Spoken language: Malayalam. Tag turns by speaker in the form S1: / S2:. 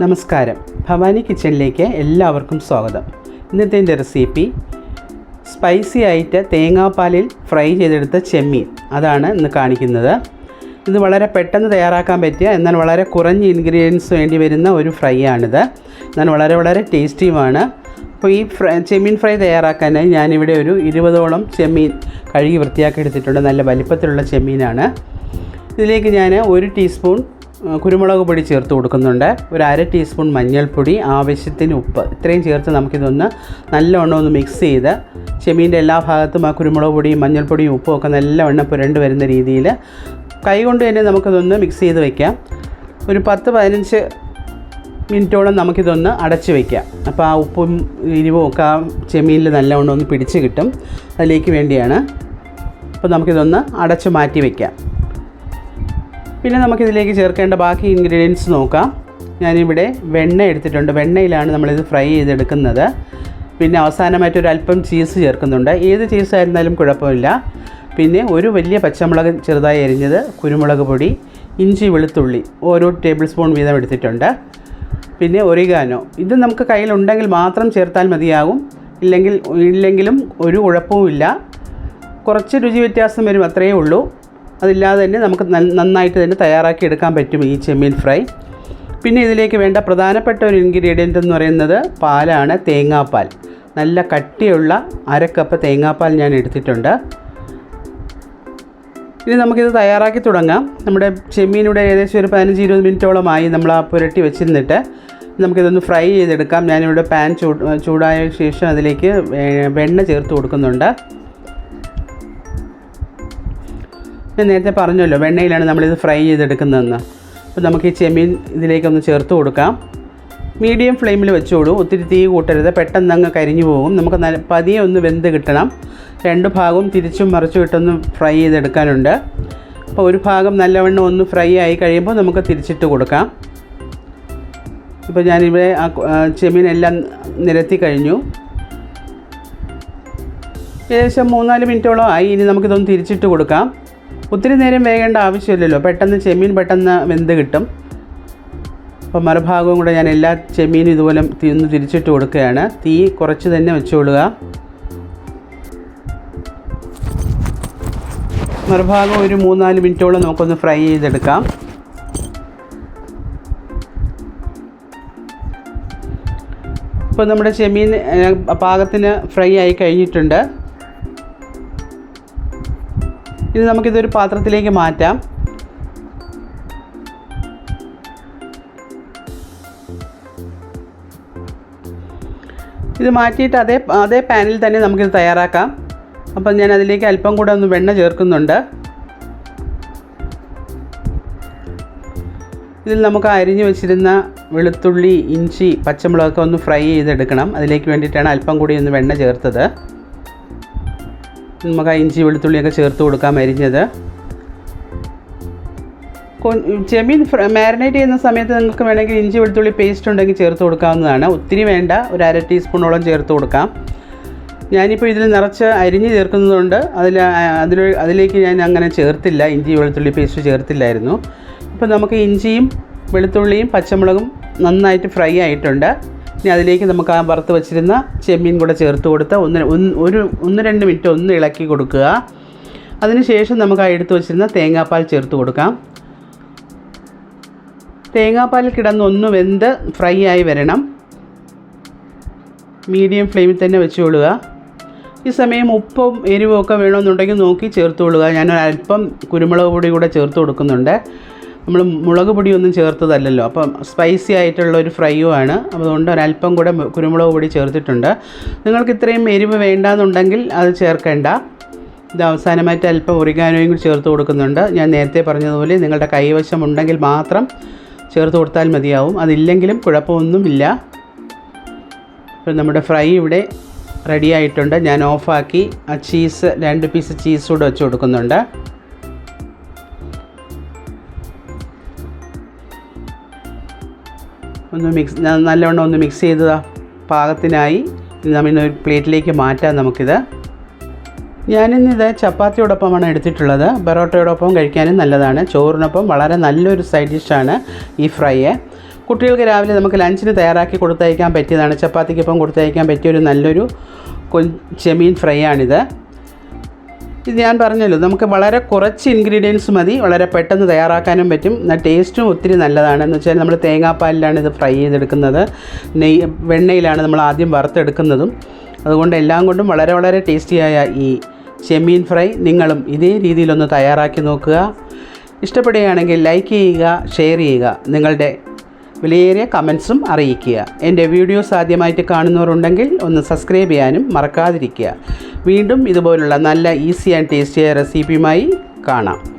S1: നമസ്കാരം. ഭവാനി കിച്ചണിലേക്ക് എല്ലാവർക്കും സ്വാഗതം. ഇന്നത്തെ എന്റെ റെസിപ്പി സ്പൈസി ആയിട്ട് തേങ്ങാപ്പാലിൽ ഫ്രൈ ചെയ്തെടുത്ത ചെമ്മീൻ. അതാണ് ഇന്ന് കാണിക്കുന്നത്. ഇത് വളരെ പെട്ടെന്ന് തയ്യാറാക്കാൻ പറ്റിയ എന്നാൽ വളരെ കുറഞ്ഞ ഇൻഗ്രീഡിയൻസ് വേണ്ടി വരുന്ന ഒരു ഫ്രൈ ആണിത്. എന്നാൽ വളരെ വളരെ ടേസ്റ്റിയുമാണ്. അപ്പോൾ ഈ ഫ്രൈ ചെമ്മീൻ ഫ്രൈ തയ്യാറാക്കാനായി ഞാനിവിടെ ഒരു ഇരുപതോളം ചെമ്മീൻ കഴുകി വൃത്തിയാക്കി എടുത്തിട്ടുണ്ട്. നല്ല വലിപ്പത്തിലുള്ള ചെമ്മീനാണ്. ഇതിലേക്ക് ഞാൻ ഒരു ടീസ്പൂൺ കുരുമുളക് പൊടി ചേർത്ത് കൊടുക്കുന്നുണ്ട്. ഒരു അര ടീസ്പൂൺ മഞ്ഞൾപ്പൊടി ആവശ്യത്തിന് ഉപ്പ്. ഇത്രയും ചേർത്ത് നമുക്കിതൊന്ന് നല്ലവണ്ണം ഒന്ന് മിക്സ് ചെയ്ത് ചെമ്മീന്റെ എല്ലാ ഭാഗത്തും ആ കുരുമുളക് പൊടിയും മഞ്ഞൾപ്പൊടിയും ഉപ്പും ഒക്കെ നല്ലവണ്ണം പുരണ്ട് വരുന്ന രീതിയിൽ കൈകൊണ്ട് തന്നെ നമുക്കിതൊന്ന് മിക്സ് ചെയ്ത് വയ്ക്കാം ഒരു പത്ത് പതിനഞ്ച് മിനിറ്റോളം നമുക്കിതൊന്ന് അടച്ച് വയ്ക്കാം അപ്പോൾ ആ ഉപ്പും എരിവും ഒക്കെ ആ ചെമ്മീനിൽ നല്ലവണ്ണം ഒന്ന് പിടിച്ച് കിട്ടും. അതിലേക്ക് വേണ്ടിയാണ്. അപ്പോൾ നമുക്കിതൊന്ന് അടച്ച് മാറ്റി വയ്ക്കാം പിന്നെ നമുക്കിതിലേക്ക് ചേർക്കേണ്ട ബാക്കി ഇൻഗ്രീഡിയൻസ് നോക്കാം. ഞാനിവിടെ വെണ്ണ എടുത്തിട്ടുണ്ട്. വെണ്ണയിലാണ് നമ്മളിത് ഫ്രൈ ചെയ്തെടുക്കുന്നത്. പിന്നെ അവസാനമായിട്ട് ഒരു അല്പം ചീസ് ചേർക്കുന്നുണ്ട്. ഏത് ചീസ് ആയിരുന്നാലും കുഴപ്പമില്ല. പിന്നെ ഒരു വലിയ പച്ചമുളക് ചെറുതായി അരിഞ്ഞത് കുരുമുളക് പൊടി ഇഞ്ചി വെളുത്തുള്ളി ഓരോ ടേബിൾ സ്പൂൺ വീതം എടുത്തിട്ടുണ്ട്. പിന്നെ ഒറിഗാനോ ഇത് നമുക്ക് കയ്യിലുണ്ടെങ്കിൽ മാത്രം ചേർത്താൽ മതിയാകും. ഇല്ലെങ്കിൽ ഇല്ലെങ്കിലും ഒരു കുഴപ്പവുമില്ല. കുറച്ച് രുചി വ്യത്യാസം വരും അത്രയേ ഉള്ളൂ. അതില്ലാതെ തന്നെ നമുക്ക് നന്നായിട്ട് തന്നെ തയ്യാറാക്കി എടുക്കാൻ പറ്റും ഈ ചെമ്മീൻ ഫ്രൈ. പിന്നെ ഇതിലേക്ക് വേണ്ട പ്രധാനപ്പെട്ട ഒരു ഇൻഗ്രീഡിയന്റ് എന്ന് പറയുന്നത് പാലാണ് തേങ്ങാപ്പാൽ. നല്ല കട്ടിയുള്ള അരക്കപ്പ് കപ്പ് തേങ്ങാപ്പാൽ ഞാൻ എടുത്തിട്ടുണ്ട്. ഇനി നമുക്കിത് തയ്യാറാക്കി തുടങ്ങാം. നമ്മുടെ ചെമ്മീനിവിടെ ഏകദേശം ഒരു പതിനഞ്ച് ഇരുപത് മിനിറ്റോളമായി നമ്മൾ ആ പുരട്ടി വെച്ചിരുന്നിട്ട് നമുക്കിതൊന്ന് ഫ്രൈ ചെയ്തെടുക്കാം. ഞാനിവിടെ പാൻ ചൂട് ചൂടായ ശേഷം അതിലേക്ക് വെണ്ണ ചേർത്ത് കൊടുക്കുന്നുണ്ട്. ഞാൻ നേരത്തെ പറഞ്ഞല്ലോ വെണ്ണയിലാണ് നമ്മളിത് ഫ്രൈ ചെയ്തെടുക്കുന്നതെന്ന്. അപ്പോൾ നമുക്ക് ഈ ചെമ്മീൻ ഇതിലേക്കൊന്ന് ചേർത്ത് കൊടുക്കാം. മീഡിയം ഫ്ലെയിമിൽ വെച്ചോളൂ ഒത്തിരി തീ കൂട്ടരുത് പെട്ടെന്ന് അങ്ങ് കരിഞ്ഞു പോകും. നമുക്ക് നല്ല പതിയെ ഒന്ന് വെന്ത് കിട്ടണം. രണ്ട് ഭാഗവും തിരിച്ചും മറിച്ചും ഇട്ടൊന്ന് ഫ്രൈ ചെയ്തെടുക്കാനുണ്ട്. അപ്പോൾ ഒരു ഭാഗം നല്ലവണ്ണം ഒന്ന് ഫ്രൈ ആയി കഴിയുമ്പോൾ നമുക്ക് തിരിച്ചിട്ട് കൊടുക്കാം. ഇപ്പോൾ ഞാനിവിടെ ആ എല്ലാം നിരത്തി കഴിഞ്ഞു. ഏകദേശം മൂന്നാൽ മിനിറ്റോളം ആയി. ഇനി നമുക്കിതൊന്ന് തിരിച്ചിട്ട് കൊടുക്കാം. ഒത്തിരി നേരം വേകേണ്ട ആവശ്യമില്ലല്ലോ. പെട്ടെന്ന് ചെമ്മീൻ പെട്ടെന്ന് വെന്ത് കിട്ടും. അപ്പോൾ മറുഭാഗവും കൂടെ ഞാൻ എല്ലാ ചെമ്മീനും ഇതുപോലെ തിന്ന് തിരിച്ചിട്ട് കൊടുക്കുകയാണ്. തീ കുറച്ച് തന്നെ വെച്ചുകൊള്ളുക മറുഭാഗം ഒരു മൂന്നാൽ മിനിറ്റോളം നമുക്കൊന്ന് ഫ്രൈ ചെയ്തെടുക്കാം. ഇപ്പോൾ നമ്മുടെ ചെമ്മീൻ പാകത്തിന് ഫ്രൈ ആയി കഴിഞ്ഞിട്ടുണ്ട്. ഇനി നമുക്കിതൊരു പാത്രത്തിലേക്ക് മാറ്റാം. ഇത് മാറ്റിയിട്ട് അതേ അതേ പാനിൽ തന്നെ നമുക്കിത് തയ്യാറാക്കാം. അപ്പം ഞാൻ അതിലേക്ക് അല്പം കൂടെ ഒന്ന് വെണ്ണ ചേർക്കുന്നുണ്ട്. ഇതിൽ നമുക്ക് അരിഞ്ഞു വെച്ചിരുന്ന വെളുത്തുള്ളി ഇഞ്ചി പച്ചമുളകൊക്കെ ഒന്ന് ഫ്രൈ ചെയ്തെടുക്കണം. അതിലേക്ക് വേണ്ടിയിട്ടാണ് അല്പം കൂടി ഒന്ന് വെണ്ണ ചേർത്തത്. നമുക്ക് ഇഞ്ചി വെളുത്തുള്ളിയൊക്കെ ചേർത്ത് കൊടുക്കാം അരിഞ്ഞത്. ചെമ്മീൻ മാരിനേറ്റ് ചെയ്യുന്ന സമയത്ത് നിങ്ങൾക്ക് വേണമെങ്കിൽ ഇഞ്ചി വെളുത്തുള്ളി പേസ്റ്റ് ഉണ്ടെങ്കിൽ ചേർത്ത് കൊടുക്കാവുന്നതാണ്. ഒത്തിരി വേണ്ട ഒരു അര ടീസ്പൂണോളം ചേർത്ത് കൊടുക്കാം. ഞാനിപ്പോൾ ഇതിൽ നിറച്ച് അരിഞ്ഞ് ചേർക്കുന്നതുകൊണ്ട് അതിൽ അതിൽ അതിലേക്ക് ഞാൻ അങ്ങനെ ചേർത്തില്ല. ഇഞ്ചി വെളുത്തുള്ളി പേസ്റ്റ് ചേർത്തില്ലായിരുന്നു. ഇപ്പോൾ നമുക്ക് ഇഞ്ചിയും വെളുത്തുള്ളിയും പച്ചമുളകും നന്നായിട്ട് ഫ്രൈ ആയിട്ടുണ്ട്. ഇനി അതിലേക്ക് നമുക്ക് ആ വറുത്ത് വെച്ചിരുന്ന ചെമ്മീൻ കൂടെ ചേർത്ത് കൊടുത്ത് ഒന്ന് ഒരു ഒന്ന് രണ്ട് മിനിറ്റ് ഒന്ന് ഇളക്കി കൊടുക്കുക. അതിനുശേഷം നമുക്ക് ആ എടുത്ത് വെച്ചിരുന്ന തേങ്ങാപ്പാൽ ചേർത്ത് കൊടുക്കാം. തേങ്ങാപ്പാൽ കിടന്ന് ഒന്ന് വെന്ത് ഫ്രൈ ആയി വരണം. മീഡിയം ഫ്ലെയിമിൽ തന്നെ വെച്ചുകൊള്ളുക ഈ സമയം ഉപ്പും എരിവും ഒക്കെ വേണമെന്നുണ്ടെങ്കിൽ നോക്കി ചേർത്ത് കൊള്ളുക. ഞാൻ അല്പം കുരുമുളക് പൊടി കൂടെ ചേർത്ത് കൊടുക്കുന്നുണ്ട്. നമ്മൾ മുളക് പൊടിയൊന്നും ചേർത്തതല്ലല്ലോ. അപ്പം സ്പൈസി ആയിട്ടുള്ള ഒരു ഫ്രൈയും ആണ്. അതുകൊണ്ട് ഒരല്പം കൂടെ കുരുമുളക് പൊടി ചേർത്തിട്ടുണ്ട്. നിങ്ങൾക്ക് ഇത്രയും എരിവ് വേണ്ടാന്നുണ്ടെങ്കിൽ അത് ചേർക്കേണ്ട. ഇത് അവസാനമായിട്ട് അല്പം ഒറിഗാനോയും കൂടി ചേർത്ത് കൊടുക്കുന്നുണ്ട്. ഞാൻ നേരത്തെ പറഞ്ഞതുപോലെ നിങ്ങളുടെ കൈവശം ഉണ്ടെങ്കിൽ മാത്രം ചേർത്ത് കൊടുത്താൽ മതിയാവും. അതില്ലെങ്കിലും കുഴപ്പമൊന്നുമില്ല. ഇപ്പം നമ്മുടെ ഫ്രൈ ഇവിടെ റെഡി ആയിട്ടുണ്ട്. ഞാൻ ഓഫാക്കി ആ ചീസ് രണ്ട് പീസ് ചീസ് കൂടെ വെച്ച് കൊടുക്കുന്നുണ്ട്. ഒന്ന് മിക്സ് നല്ലവണ്ണം ഒന്ന് മിക്സ് ചെയ്ത് പാകത്തിനായി നമ്മൾ ഒരു പ്ലേറ്റിലേക്ക് മാറ്റാം നമുക്കിത്. ഞാനിന്നിത് ചപ്പാത്തിയോടൊപ്പമാണ് എടുത്തിട്ടുള്ളത്. പൊറോട്ടയോടൊപ്പം കഴിക്കാനും നല്ലതാണ്. ചോറിനൊപ്പം വളരെ നല്ലൊരു സൈഡ് ഡിഷാണ് ഈ ഫ്രൈ കുട്ടികൾക്ക് രാവിലെ നമുക്ക് ലഞ്ചിന് തയ്യാറാക്കി കൊടുത്തയക്കാൻ പറ്റിയതാണ്. ചപ്പാത്തിക്കൊപ്പം കൊടുത്തയക്കാൻ പറ്റിയ ഒരു നല്ലൊരു കൊ ചെമീൻ ഫ്രൈ ആണിത്. ഇത് ഞാൻ പറഞ്ഞല്ലോ നമുക്ക് വളരെ കുറച്ച് ഇൻഗ്രീഡിയൻസ് മതി വളരെ പെട്ടെന്ന് തയ്യാറാക്കാനും പറ്റും. എന്നാൽ ടേസ്റ്റും ഒത്തിരി നല്ലതാണ് എന്ന് വെച്ചാൽ നമ്മൾ തേങ്ങാപ്പാലിലാണ് ഇത് ഫ്രൈ ചെയ്തെടുക്കുന്നത്. നെയ് വെണ്ണയിലാണ് നമ്മൾ ആദ്യം വറുത്തെടുക്കുന്നതും. അതുകൊണ്ട് എല്ലാം കൊണ്ടും വളരെ വളരെ ടേസ്റ്റിയായ ഈ ചെമ്മീൻ ഫ്രൈ നിങ്ങളും ഇതേ രീതിയിലൊന്ന് തയ്യാറാക്കി നോക്കുക. ഇഷ്ടപ്പെടുകയാണെങ്കിൽ ലൈക്ക് ചെയ്യുക ഷെയർ ചെയ്യുക. നിങ്ങളുടെ വിലയേറിയ കമൻസും അറിയിക്കുക. എന്റെ വീഡിയോസ് ആദ്യമായിട്ട് കാണുന്നവരുണ്ടെങ്കിൽ ഒന്ന് സബ്സ്ക്രൈബ് ചെയ്യാനും മറക്കാതിരിക്കുക. വീണ്ടും ഇതുപോലുള്ള നല്ല ഈസി ആൻഡ് ടേസ്റ്റിയായ റെസിപ്പിയുമായി കാണാം.